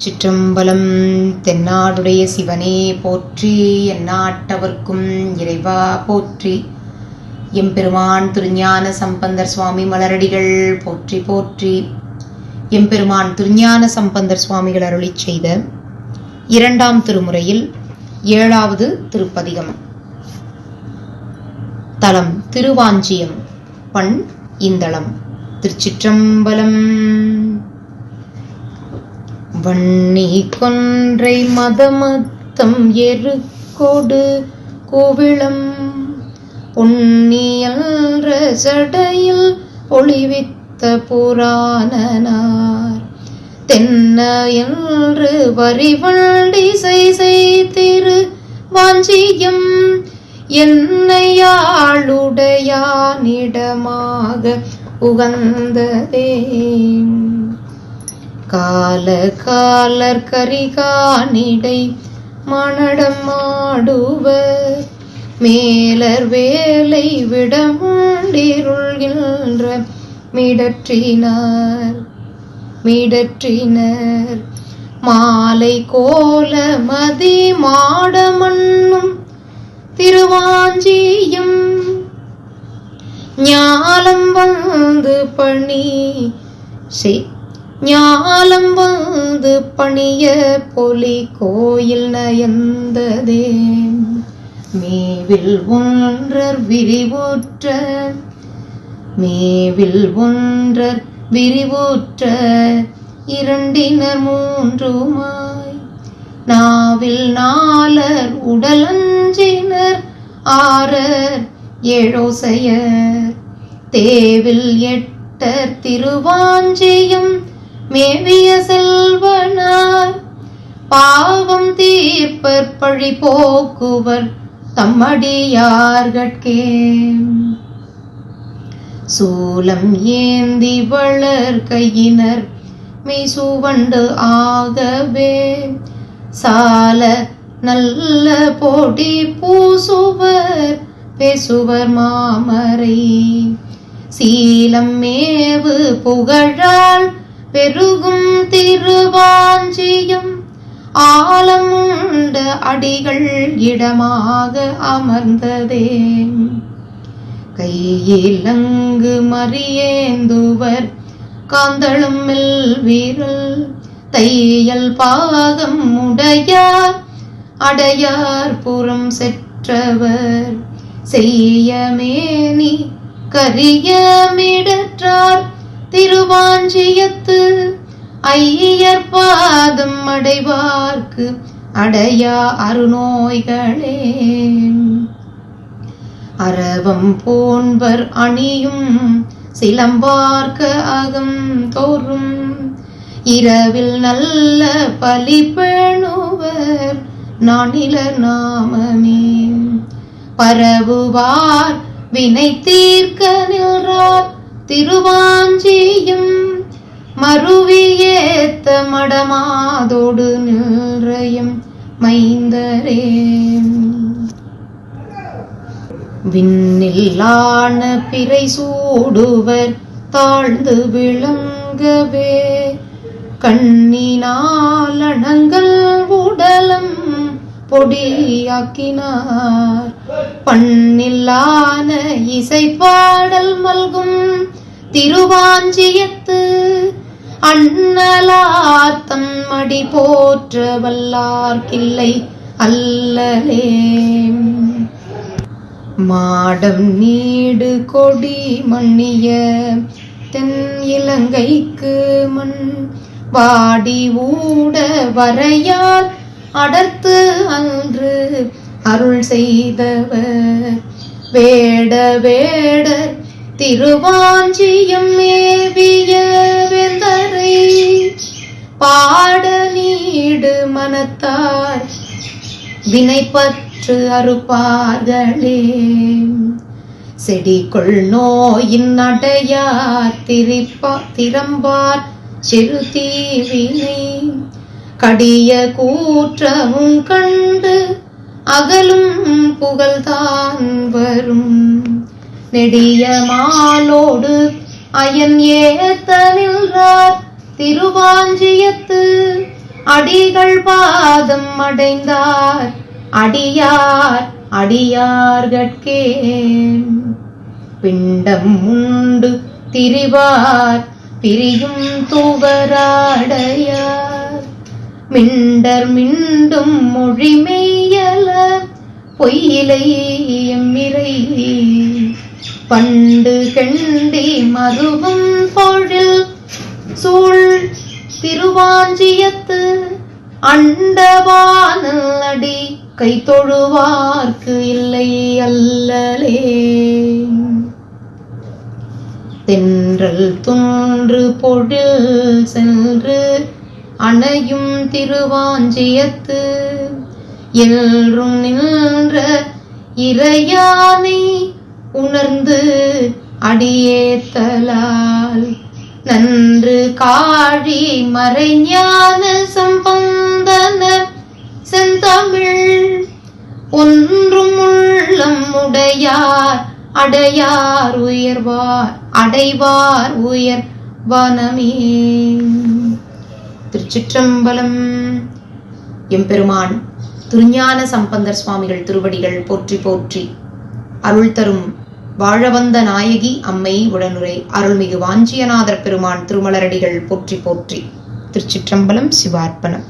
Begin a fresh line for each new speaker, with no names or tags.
சிற்றம்பலம் தென்னாடுடைய சிவனே போற்றி எந்நாட்டவர்க்கும் இறைவா போற்றி. எம்பெருமான் திருஞான சம்பந்தர் சுவாமி மலரடிகள் போற்றி போற்றி. எம்பெருமான் திருஞான சம்பந்தர் சுவாமிகள் அருளி செய்த இரண்டாம் திருமுறையில் ஏழாவது திருப்பதிகம். தலம் திருவாஞ்சியம் பண் இந்தளம். திருச்சிற்றம்பலம். வன்னி கொன்றை மதமத்தம் எருக்கொடு கோவிளம். பொன்னியல்ற சடையில் ஒளிவித்த புராணனார். தென்னையன்று வரிவண்டி செய்திரு வாஞ்சியம். என்னையாளுடையானிடமாக உகந்ததே. கால காலர் கரிகானிடை மணடம் மாடுவர் மேலர் வேலை விடமாண்டிருள்கின்ற மிடற்றினார். மிடற்றினர். மாலை கோல மதி மாடமண்ணும் திருவாஞ்சியும். ஞாலம் வந்து பணி செய் ஞாலம் வந்து பணிய பொலி கோயில் நயந்ததே. மேவில் ஒன்றர் விரிவுற்ற மேவில் ஒன்றர் விரிவுற்ற இரண்டினர் மூன்றுமாய் நாவில் நாலர் உடலஞ்சினர் ஆறர் ஏழோசையர். தேவில் எட்டர் திருவாஞ்சியம் மேவிய செல்வனார் பாவம் தீர்ப்பர் பழி போக்குவர் தம்மடியார்கட்கே. சூலம் ஏந்தி வளர் கையினர் மெய்சுவண்டு ஆகவே சால நல்ல பொடி பூசுவர் பேசுவர் மாமரை. சீலம் மேவு புகழால் பெருகும் திருவாஞ்சியம். ஆலமுண்ட அடிகள் இடமாக அமர்ந்ததே. கையிலங்கு மறியேந்துவர் காந்தளும் வீரல் தையல் பாகம் உடையார் அடையார் புறம் செற்றவர். செய்யமேனி கரியமிடற்றார் திருவாஞ்சியத்து ஐயர் பாதம் அடைவார்க்கு அடையா அருநோய்களே. அரவம் போன்பர் அணியும் சிலம்பார்க்க அகம் தோறும். இரவில் நல்ல பலி பேணுவர் நானிலர் நாமமே. பரவுவார் வினை தீர்க்க நின்றார் திருவாஞ்சியும் மறுவியேத்த மடமாதோடு நின்றையும் மைந்தரே. விண்ணில்லான பிறை சூடுவர் தாழ்ந்து விளங்கவே கண்ணினால் அணங்கள் உடலம் பொடியாக்கினார். பண்ணில்லான இசை பாடல் மல்கும் திருவாஞ்சியத்து அண்ணலார் தம்மடி போற்ற வல்லார்கில்லை அல்லலே. மாடம் நீடு கொடி மண்ணிய தென் இலங்கைக்கு மண் வாடி ஊட வரையால் அடர்த்து அன்று அருள் செய்தவர். வேட வேடர் திருவாஞ்சியம் மேவிய வெந்தரை பாட நீடு மனத்தார் வினைப்பற்று அறுப்பார்களே. செடிக்குள் நோயின் அடையார் திரிப்பா திறம்பார் சிறு தீவினை கடிய கூற்றமும் கண்டு அகலும் புகழ்தான் வரும். நெடிய மாலோடு அயன் ஏத்த நின்றார் திருவாஞ்சியத்து. அடிகள் பாதம் அடைந்தார். அடியார் அடியார்கட்கே பிண்டம் உண்டு திரிவார் பிரியும் துவராடையார். மிண்டர் மிண்டும் மொழிமெய்யல பொய்யிலை எம்மிரை பண்டு கெண்டி மருவும் பொழில் சூழ் திருவாஞ்சியத்து அண்டவானல் அடி கை தொழுவார்க்கு இல்லை அல்லலே. தென்றல் துன்று பொழில் சென்று அணையும் திருவாஞ்சியத்து எல்றும் நின்ற இறையானை உணர்ந்து அடியேத்தலால். நன்று காழி மறைஞான சம்பந்தன செந்தமிழ் ஒன்றும் உள்ளம் உடையார். அடையார் உயர்வார் அடைவார் உயர் வனமே. திருச்சிற்றம்பலம். எம்பெருமான் திருஞான சம்பந்தர் சுவாமிகள் திருவடிகள் போற்றி போற்றி அருள் தரும் வாழவந்த நாயகி அம்மை உடனுரை. அருள்மிகு வாஞ்சியநாதர் பெருமான் திருமலரடிகள் போற்றி போற்றி. திருச்சிற்றம்பலம் சிவார்ப்பணம்.